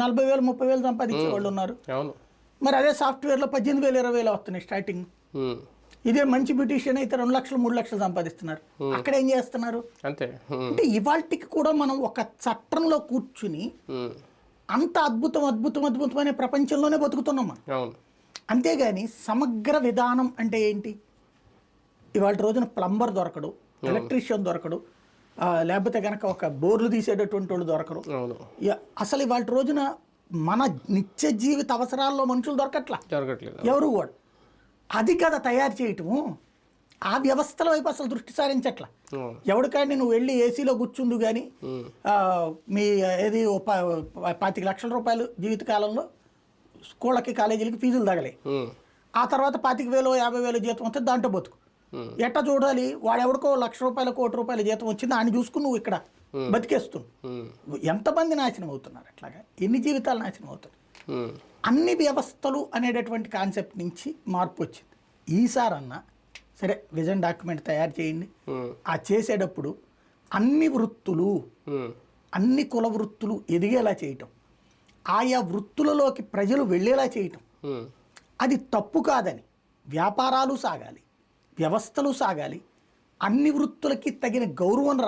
నలభై వేలు ముప్పై వేలు సంపాదించే వాళ్ళు ఉన్నారు మరి అదే సాఫ్ట్వేర్లో పద్దెనిమిది వేలు ఇరవై వేలు వస్తున్నాయి స్టార్టింగ్. ఇదే మంచి బ్యూటీషియన్ అయితే రెండు లక్షలు మూడు లక్షలు సంపాదిస్తున్నారు. అక్కడ ఏం చేస్తున్నారు? అంతే. అంటే ఇవాళకి కూడా మనం ఒక చట్టంలో కూర్చుని. అంత అద్భుతం అద్భుతం అద్భుతమైన ప్రపంచంలోనే బతుకుతున్నాం మనం. అంతేగాని సమగ్ర విధానం అంటే ఏంటి? ఇవాళ రోజున ప్లంబర్ దొరకడు ఎలక్ట్రీషియన్ దొరకడు లేకపోతే కనుక ఒక బోర్లు తీసేటటువంటి వాళ్ళు దొరకరు. అసలు ఇవాళ రోజున మన నిత్య జీవిత అవసరాల్లో మనుషులు దొరకట్లా. జరగట్లేదు ఎవరు కూడా. అది కదా తయారు చేయటము. ఆ వ్యవస్థల వైపు అసలు దృష్టి సారించట్లా. ఎవరికాడిని నువ్వు వెళ్ళి ఏసీలో కూర్చుందు కానీ. మీ ఏది పాతిక లక్షల రూపాయలు జీవితకాలంలో స్కూళ్ళకి కాలేజీలకి ఫీజులు తగలే. ఆ తర్వాత పాతిక వేలు యాభై వేలు జీతం వస్తే దాంట్లో బతుకు. ఎట్టా చూడాలి? వాడెవడికో లక్ష రూపాయల కోటి రూపాయల జీతం వచ్చింది ఆయన చూసుకుని నువ్వు ఇక్కడ బతికేస్తున్నావు. ఎంతమంది నాశనం అవుతున్నారు అట్లాగా? ఎన్ని జీవితాలు నాశనం అవుతాయి? ఉమ్. అన్ని వ్యవస్థలు అనేటటువంటి కాన్సెప్ట్ నుంచి మార్పు వచ్చింది. ఈసారన్నా సరే విజన్ డాక్యుమెంట్ తయారు చేయండి. ఆ చేసేటప్పుడు అన్ని వృత్తులు. అన్ని కుల వృత్తులు ఎదిగేలా చేయటం. ఆయా వృత్తులలోకి ప్రజలు వెళ్ళేలా చేయటం. అది తప్పు కాదని వ్యాపారాలు సాగాలి. వ్యవస్థలు సాగాలి. అన్ని వృత్తులకి తగిన గౌరవం